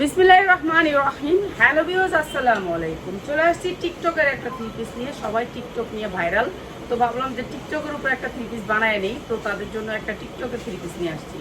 বিসমিল্লাহ রহমান রহিম। Hello views আসসালামু আলাইকুম। চলে আসছি টিকটকের একটা থ্রি পিস নিয়ে। সবাই টিকটক নিয়ে ভাইরাল। তো ভাবলাম যে টিকটকের উপর একটা থ্রি পিস বানায় নেই। তো তাদের জন্য একটা টিকটকের থ্রি পিস নিয়ে আসছি।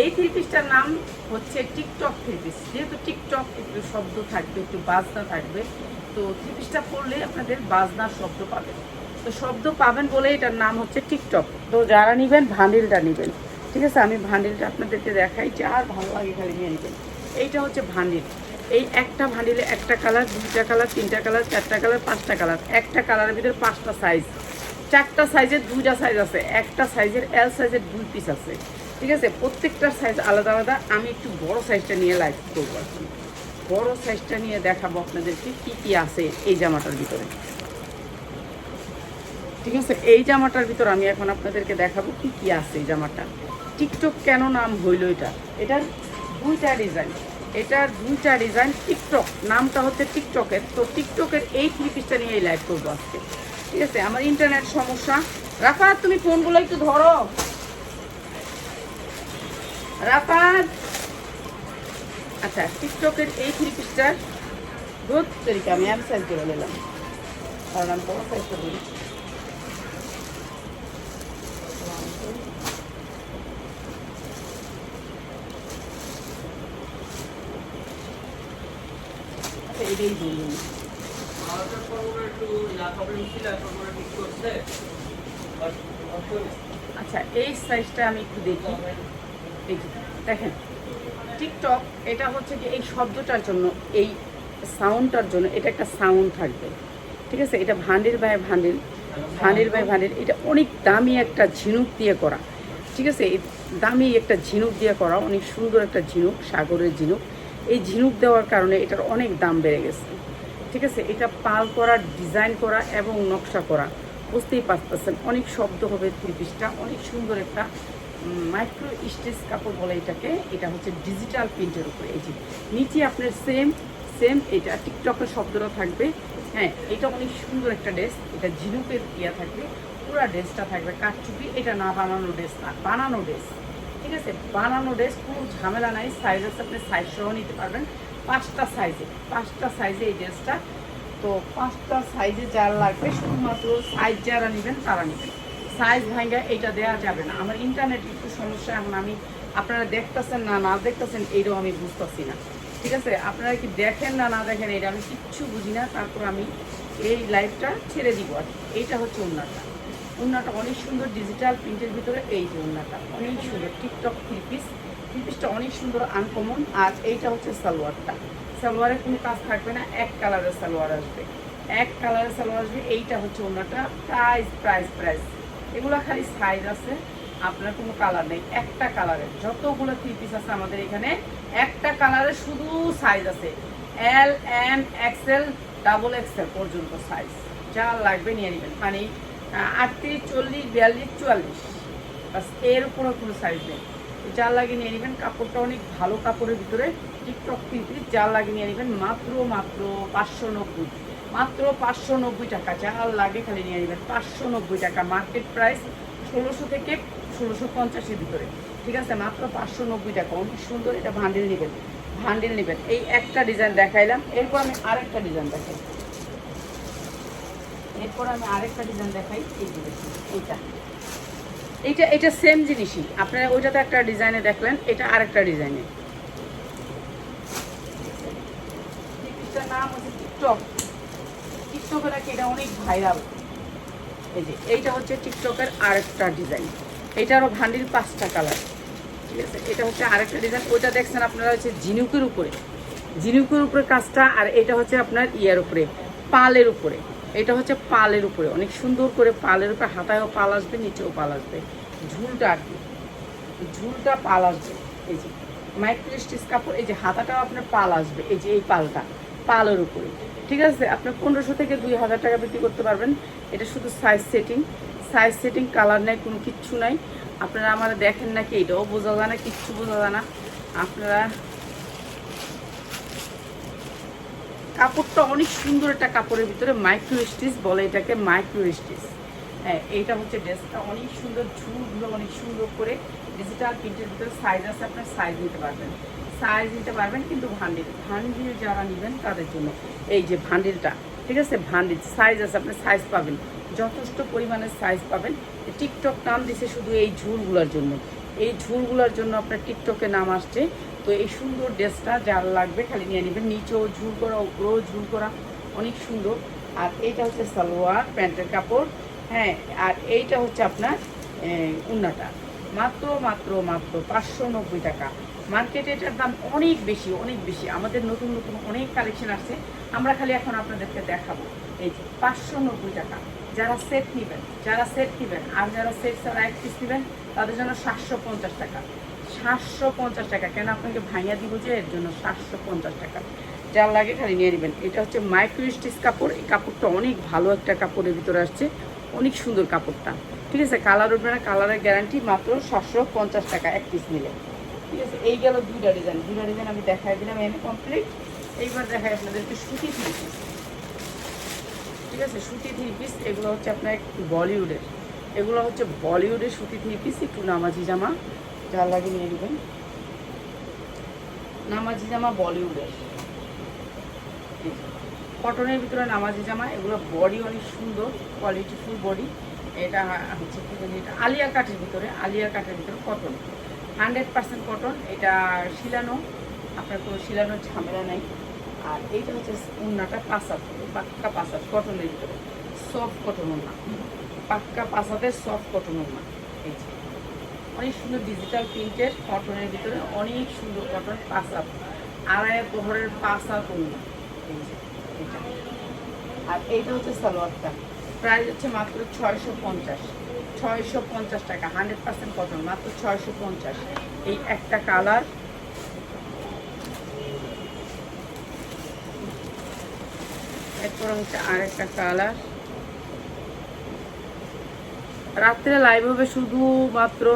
এই থ্রি পিসটার নাম হচ্ছে টিকটক থ্রি পিস যেহেতু টিকটক একটু শব্দ থাকবে, একটু বাজনা থাকবে, তো থ্রি পিসটা পড়লে আপনাদের বাজনার শব্দ পাবেন। তো শব্দ পাবেন বলে এটার নাম হচ্ছে টিকটক। তো যারা নেবেন, ভান্ডিলটা নেবেন। ঠিক আছে, আমি ভান্ডিলটা আপনাদেরকে দেখাই। যার ভালো লাগে খালি নিয়ে নেবেন। এইটা হচ্ছে ভান্ডিল। এই একটা ভান্ডিলে একটা কালার, দুইটা কালার, তিনটা কালার, চারটা কালার, পাঁচটা কালার। একটা কালারের ভিতরে পাঁচটা সাইজ চারটা সাইজের দুইটা সাইজ আছে। একটা সাইজের এল সাইজের দুই পিস আছে। ঠিক আছে? প্রত্যেকটা সাইজ আলাদা আলাদা। আমি একটু বড় সাইজটা নিয়ে লাইভ করব আর কি। বড় সাইজটা নিয়ে দেখাবো আপনাদেরকে কি কি আছে এই জামাটার ভিতরে। ঠিক আছে? এই জামাটার ভিতর আমি এখন আপনাদেরকে দেখাবো কি কি আছে এই জামাটা। টিকটক কেন নাম হইল এটা? এটার দুইটা ডিজাইন এটার দুইটা ডিজাইন টিকটক নামটা হচ্ছে টিকটকের তো টিকটকের এই থ্রি পিসটা নিয়ে লাইভ করব আজকে। ঠিক আছে? আমার ইন্টারনেট সমস্যা। রাফাত তুমি ফোনগুলো একটু ধরো। রাফাত আচ্ছা টিকটকের এই থ্রি পিসটার দুধ তরিকা আমি সাইজ করে নিলাম। কারণ আমি সাইজটা দিই আচ্ছা এটাই বলুন। আচ্ছা এই সাইজটা আমি একটু দেখি। এই দেখেন টিকটক এটা হচ্ছে কি এই শব্দটার জন্য এই সাউন্ডটার জন্য এটা একটা সাউন্ড থাকবে। ঠিক আছে? এটা ভান্ডিল বাই ভান্ডিল ভান্ডিল বাই ভান্ডিল এটা অনেক দামি একটা ঝিনুক দিয়ে করা। ঠিক আছে? দামি একটা ঝিনুক দিয়ে করা অনেক সুন্দর একটা ঝিনুক সাগরের ঝিনুক। এই ঝিনুক দেওয়ার কারণে এটার অনেক দাম বেড়ে গেছে। ঠিক আছে? এটা পাল করা, ডিজাইন করা এবং নকশা করা। বুঝতেই পারতেছেন, অনেক শব্দ হবে থ্রি পিসটা অনেক সুন্দর একটা মাইক্রো স্টেজ কাপড় বলে এটাকে। এটা হচ্ছে ডিজিটাল প্রিন্টের উপরে। এই যে, নিচে আপনার সেম সেম এটা। টিকটকের শব্দটা থাকবে। হ্যাঁ এটা অনেক সুন্দর একটা ড্রেস এটা ঝিনুকের ইয়া থাকবে। পুরো ড্রেসটা থাকবে কাঠচুপি। এটা না বানানো ড্রেস না, বানানো ড্রেস ঠিক আছে? বানানো ড্রেস কোনো ঝামেলা নাই সাইজ আছে, আপনি সাইজ সহ নিতে পারবেন। পাঁচটা সাইজে পাঁচটা সাইজে এই ড্রেসটা তো পাঁচটা সাইজে যার লাগবে, শুধুমাত্র সাইজ যারা নেবেন, তারা নেবেন। সাইজ ভাঙ্গা, এটা দেওয়া যাবে না। আমার ইন্টারনেট একটু সমস্যা, এখন আমি, আপনারা দেখতেছেন না না দেখতেছেন, এইটাও আমি বুঝতেছি না। ঠিক আছে? আপনারা কি দেখেন না না দেখেন, এটা আমি কিচ্ছু বুঝি না। তারপর আমি এই লাইভটা ছেড়ে দিব আর। এইটা হচ্ছে উন্নাটা উন্নাটা অনেক সুন্দর ডিজিটাল প্রিন্টের ভিতরে, এই যে উন্নাটা অনেক সুন্দর টিকটক থ্রি পিস থ্রি পিসটা অনেক সুন্দর আনকমন আর এইটা হচ্ছে সালোয়ারটা। সালোয়ারের কোনো কাজ থাকবে না, এক কালারের সালোয়ার আসবে। এক কালারের সালোয়ার আসবে, এইটা হচ্ছে ওনাটা প্রাইস প্রাইস প্রাইস এগুলো খালি সাইজ আছে, আপনার কোনো কালার নেই। একটা কালারের যতগুলো থ্রি পিস আছে আমাদের এখানে, একটা কালারের শুধু সাইজ আছে। L M X L double X L পর্যন্ত সাইজ যা লাগবে নিয়ে নেবেন। মানে আটত্রিশ, চল্লিশ, বিয়াল্লিশ চুয়াল্লিশ বাসের উপরে কোনো সাইজ নেই। জাল লাগিয়ে নিয়ে নেবেন, কাপড়টা অনেক ভালো কাপড়ের ভিতরে টিকটক পিন্টি জাল লাগিয়ে নিয়ে নেবেন মাত্র মাত্র পাঁচশো নব্বই, মাত্র পাঁচশো নব্বই টাকা। জাল লাগে খালি নিয়ে নেবেন পাঁচশো নব্বই টাকা। মার্কেট প্রাইস ষোলোশো থেকে ষোলোশো পঞ্চাশের ভিতরে। ঠিক আছে, মাত্র পাঁচশো নব্বই টাকা। অনেক সুন্দর এটা ভান্ডিল নেবেন ভান্ডিল নেবেন। এই একটা ডিজাইন দেখাইলাম। এরপর আমি আরেকটা ডিজাইন দেখাই। এরপর আমি আরেকটা ডিজাইন দেখাই এই এইটা। এইটা এটা সেম জিনিসই। আপনারা ওইটাতে একটা ডিজাইনে দেখলেন এটা আরেকটা ডিজাইনে নাম হচ্ছে টিকটক। টিকটকে নাকি এটা অনেক ভাইরাল এই যে এইটা হচ্ছে টিকটকের আরেকটা ডিজাইন এটারও পাঁচটা কালার ঠিক আছে? এটা হচ্ছে আরেকটা ডিজাইন ওইটা দেখছেন আপনারা হচ্ছে ঝিনুকের উপরে। ঝিনুকের উপরে কাজটা আর এটা হচ্ছে আপনার ইয়ার উপরে পালের উপরে। এটা হচ্ছে পালের উপরে। অনেক সুন্দর করে পালের উপরে হাতায়ও পাল আসবে, নিচেও পাল আসবে। ঝুলটা আর কি। ঝুলটা পাল আসবে। এই যে মাইক্রো স্টিচ কাপড়, এই যে হাতাটাও আপনার পাল আসবে। এই যে এই পালটা, পালের উপরে। ঠিক আছে? আপনার পনেরোশো থেকে দুই হাজার টাকা বিক্রি করতে পারবেন। এটা শুধু size setting size setting colour নাই, কোনো কিচ্ছু নাই। আপনারা আমার দেখেন নাকি? এটাও বোঝা যায় না, কিচ্ছু বোঝা যায় না। আপনারা কাপড়টা অনেক সুন্দর একটা কাপড়ের ভিতরে মাইক্রো স্টিচ বলে এটাকে মাইক্রো স্টিচ হ্যাঁ এইটা হচ্ছে ড্রেসটা। অনেক সুন্দর ঝুলগুলো অনেক সুন্দর করে ডিজিটাল প্রিন্টের ভিতরে সাইজ আছে, আপনার সাইজ নিতে পারবেন। সাইজ নিতে পারবেন কিন্তু ভান্ডিল ভান্ডিল যারা নেবেন তাদের জন্য। এই যে ভান্ডিলটা ঠিক আছে? ভান্ডিল সাইজ আছে, আপনি সাইজ পাবেন। যথেষ্ট পরিমাণে সাইজ পাবেন। টিকটক নাম দিছে শুধু এই ঝুলগুলোর জন্য। এই ঝুলগুলোর জন্য আপনার টিকটকে নাম আসছে তো এই সুন্দর ড্রেসটা যার লাগবে খালি নিয়ে নেবেন। নিচেও ঝুল করা, উপরেও ঝুল করা অনেক সুন্দর। আর এইটা হচ্ছে সালোয়ার, প্যান্টের কাপড়। হ্যাঁ আর এইটা হচ্ছে আপনার উন্নাটা। মাত্র মাত্র মাত্র পাঁচশো নব্বই টাকা। মার্কেটে এটার দাম অনেক বেশি অনেক বেশি। আমাদের নতুন নতুন অনেক কালেকশন আসছে। আমরা খালি এখন আপনাদেরকে দেখাবো। এই যে পাঁচশো নব্বই টাকা। যারা সেট নেবেন, যারা সেট নেবেন, আর যারা সেট ছাড়া এক পিস নেবেন, তাদের জন্য সাতশো পঞ্চাশ টাকা। সাতশো পঞ্চাশ টাকা। কেন আপনাকে ভাঙিয়া দিব যে? এর জন্য সাতশো পঞ্চাশ টাকা। যার লাগে খালি নিয়ে নেবেন। এটা হচ্ছে মাইক্রো স্টিচ কাপড়। এই কাপড়টা অনেক ভালো একটা কাপড়ের ভিতরে আসছে। অনেক সুন্দর কাপড়টা। ঠিক আছে? কালার উঠবে না। কালারের গ্যারান্টি মাত্র সাতশো পঞ্চাশ টাকা এক পিস নিলে। ঠিক আছে? এই গেল দুইটা ডিজাইন দুইটা ডিজাইন আমি দেখাই দিলাম। এনে কমপ্লিট এইবার দেখাই আপনাদেরকে সুতি থ্রি পিস ঠিক আছে? সুতি থ্রি পিস এগুলো হচ্ছে আপনার বলিউডের এগুলো হচ্ছে বলিউডের সুতি থ্রি পিস একটু নামাজি জামা। যা লাগে নিয়ে নেবেন। নামাজি জামা বলিউডের। কটনের ভিতরে নামাজি জামা, এগুলো বডি অনেক সুন্দর কোয়ালিটি ফুল বডি এটা হচ্ছে এটা আলিয়া কাঠের ভিতরে, আলিয়া কাঠের ভিতরে কটন হান্ড্রেড পার্সেন্ট কটন এটা শিলানো। আপনার কোনো শিলানোর ঝামেলা নেই। আর এইটা হচ্ছে উন্নাটা পাসাত পাক্কা পাসাত কটনের ভিতরে। সফট কটন উন্না। পাক্কা পাসাতে সফট কটন উন্না। এই অনেক সুন্দর ডিজিটাল প্রিন্টের কটনের ভিতরে অনেক সুন্দর কটন আড়াই বহরের পাসাত উন্না এই যে, এটা। আর এইটা হচ্ছে সালোয়ারটা। প্রাইস হচ্ছে মাত্র ছয়শো পঞ্চাশ। ছয়শো পঞ্চাশ টাকা, হান্ড্রেড পার্সেন্ট কটন মাত্র ছয়শো পঞ্চাশ। এই একটা কালার। এরপর হচ্ছে আর একটা কালার। রাত্রে লাইভ হবে শুধুমাত্র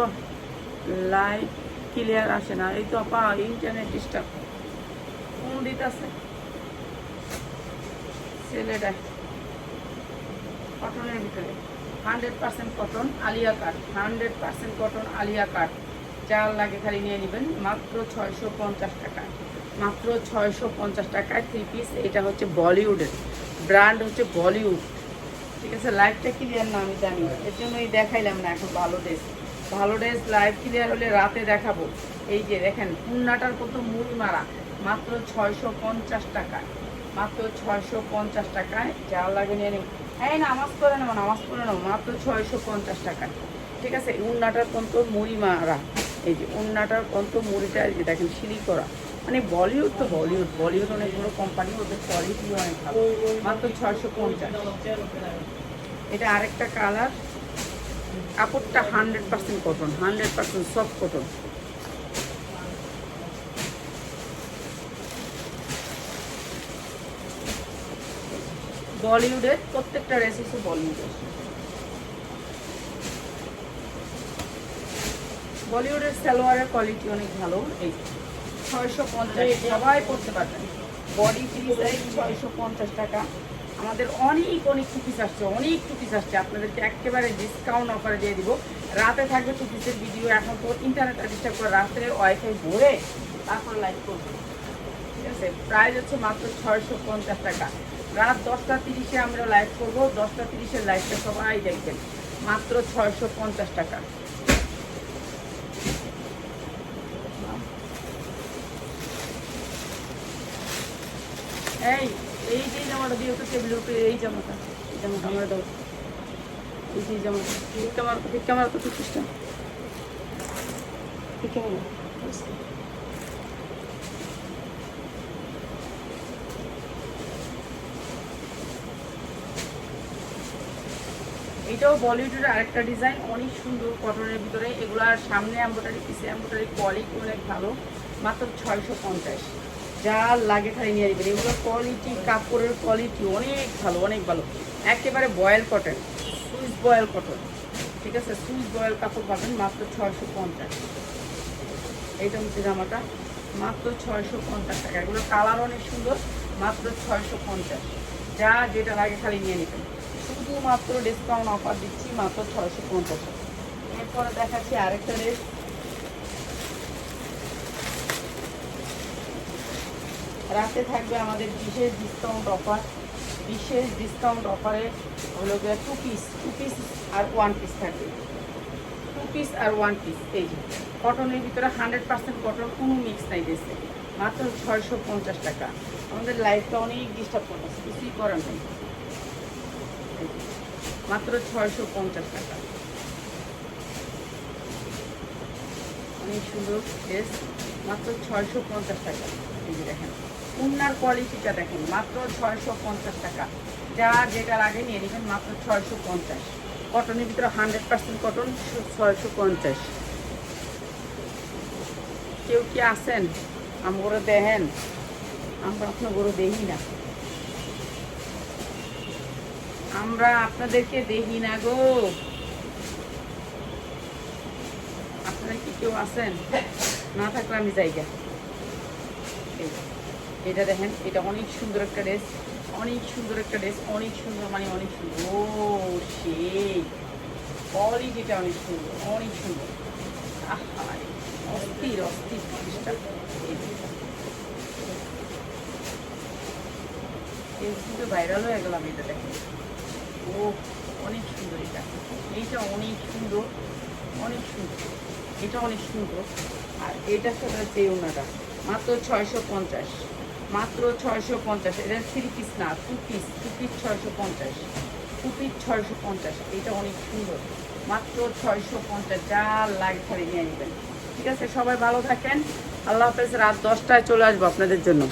লাইভ ক্লিয়ার আসে না। এই তো আপা ইন্টারনেট ডিস্টার্ব কোন দিতে আছে ছেলেটা কটনের ভিতরে। Hundred percent cotton Alia cut hundred percent cotton Alia cut যার লাগে খালি নিয়ে নেবেন। মাত্র ছয়শো পঞ্চাশ টাকায় মাত্র ছয়শো পঞ্চাশ টাকায় থ্রি পিস এটা হচ্ছে বলিউডের। ব্র্যান্ড হচ্ছে বলিউড। ঠিক আছে? লাইভটা ক্লিয়ার না, আমি জানি। এর জন্যই দেখাইলাম না, এখন ভালো ড্রেস ভালো ড্রেস লাইভ ক্লিয়ার হলে রাতে দেখাবো। এই যে দেখেন পুন্নাটার কত মুড়ি মারা। মাত্র ছয়শো পঞ্চাশ টাকায়। মাত্র ছয়শো পঞ্চাশ টাকায়। যা লাগে নিয়ে নিন। হ্যাঁ নামাজ করে নেব, নামাজ করে নেব। মাত্র ছয়শো পঞ্চাশ টাকায়। ঠিক আছে উন্নাটার কন্ত মুড়ি মারা। এই যে উন্নাটার কন্ত মুড়িটা, এই যে দেখেন সিঁড়ি করা। মানে বলিউড তো বলিউড। বলিউড অনেকগুলো কোম্পানি ওদের কোয়ালিটি অনেক ভালো। মাত্র ছয়শো পঞ্চাশ। এটা আরেকটা কালার কাপড়টা hundred percent cotton hundred percent soft cotton বলিউডের প্রত্যেকটা রেসিপি বলিউডের বলিউডের সালোয়ারের কোয়ালিটি অনেক ভালো এই ছয়শো পঞ্চাশ সবাই পড়তে পারবেন বডি ফ্রি সাইজ ছয়শো পঞ্চাশ টাকা। আমাদের অনেক অনেক টুপিস আসছে, অনেক টুপিস আসছে। আপনাদেরকে একেবারে ডিসকাউন্ট অফারে দিয়ে দিব। রাতে থাকবে টুপিসের ভিডিও এখন তো ইন্টারনেট ডিস্টার্ব করে রাত্রে ওয়াইফাই ভরে তারপর লাইভ করব। ঠিক আছে? প্রাইস হচ্ছে মাত্র ছয়শো পঞ্চাশ টাকা। রাত দশটা তিরিশে আমরা লাইভ করব, দশটা তিরিশের লাইভটা সবাই দেখবেন। মাত্র ছয়শো পঞ্চাশ টাকা। এই এই যে জামাটা দিয়ে তো টেবিলের উপরে, এই জামাটা এই জামাটা আমার দাও। এই যে জামাটা ভিক্ষা মার ভিক্ষা মার তো পঁচিশটা ভিক্ষা এটাও বলিউডের আরেকটা ডিজাইন অনেক সুন্দর কটনের ভিতরে। এগুলার সামনে এম্বোটারি পিসে এম্বোটারি কোয়ালিটি অনেক ভালো, মাত্র ছয়শো পঞ্চাশ। যা লাগে খালি নিয়ে নেবেন এগুলোর কোয়ালিটি কাপড়ের কোয়ালিটি অনেক ভালো অনেক ভালো। একেবারে voile cotton Swiss voile cotton ঠিক আছে? সুইচ বয়েল কাপড় পাবেন মাত্র ছয়শো পঞ্চাশ। এইটা হচ্ছে জামাটা। মাত্র ছয়শো পঞ্চাশ টাকা। এগুলো কালার অনেক সুন্দর, মাত্র ছয়শো পঞ্চাশ। যা যেটা লাগে খালি নিয়ে নেবেন। শুধুমাত্র ডিসকাউন্ট অফার দিচ্ছি মাত্র ছয়শো পঞ্চাশ টাকা। এরপরে দেখাচ্ছি আরেকটা রেট রাতে থাকবে আমাদের বিশেষ ডিসকাউন্ট অফার বিশেষ ডিসকাউন্ট অফারে হলো গিয়ে টু পিস টু পিস আর ওয়ান পিস থাকবে। টু পিস আর ওয়ান পিস এই কটনের ভিতরে হান্ড্রেড পার্সেন্ট কটন কোনো মিক্স নাই দিয়েছে মাত্র ছয়শো পঞ্চাশ টাকা। আমাদের লাইফটা অনেক ডিস্টার্ব করতেছে, কিছুই করার নেই। মাত্র ছয়শো পঞ্চাশ টাকা। অনেক সুন্দর ড্রেস মাত্র ছয়শো পঞ্চাশ টাকা। এই যে দেখেন। উন্নার কোয়ালিটিটা দেখেন, মাত্র ছয়শো পঞ্চাশ টাকা। যা যেটার আগে নিয়ে নেবেন, মাত্র ছয়শো পঞ্চাশ। কটনের ভিতরে হান্ড্রেড পার্সেন্ট কটন ছয়শো পঞ্চাশ। কেউ কি আছেন? আমরা দেখেন? আমরা আপনার গরু দেখি না। আমরা আপনাদেরকে দেখি না গো। আপনারা কি কেউ আছেন? না থাকলে আমি জায়গা এটা দেখেন, এটা অনেক সুন্দর একটা ড্রেস অনেক সুন্দর একটা ড্রেস অনেক সুন্দর মানে অনেক সুন্দর। ও, সেই। কোয়ালিটিটা অনেক সুন্দর অনেক সুন্দর। অস্থির অস্থির জিনিসটা। ফেসবুকে ভাইরাল হয়ে গেলাম এটা দেখেন। ও, অনেক সুন্দর এটা। এইটা অনেক সুন্দর অনেক সুন্দর। এটা অনেক সুন্দর। আর এটার সাথে যে ওনাটা। মাত্র ছয়শো পঞ্চাশ। মাত্র ছয়শো পঞ্চাশ। এটা থ্রি পিস না টু পিস টু পিস ছয়শো পঞ্চাশ। টু পিস ছয়শো পঞ্চাশ, এটা অনেক সুন্দর। মাত্র ছয়শো পঞ্চাশ, যা লাগে ধরে নিয়ে নেবেন। ঠিক আছে, সবাই ভালো থাকেন। আল্লাহ হাফেজ, রাত দশটায় চলে আসব আপনাদের জন্য।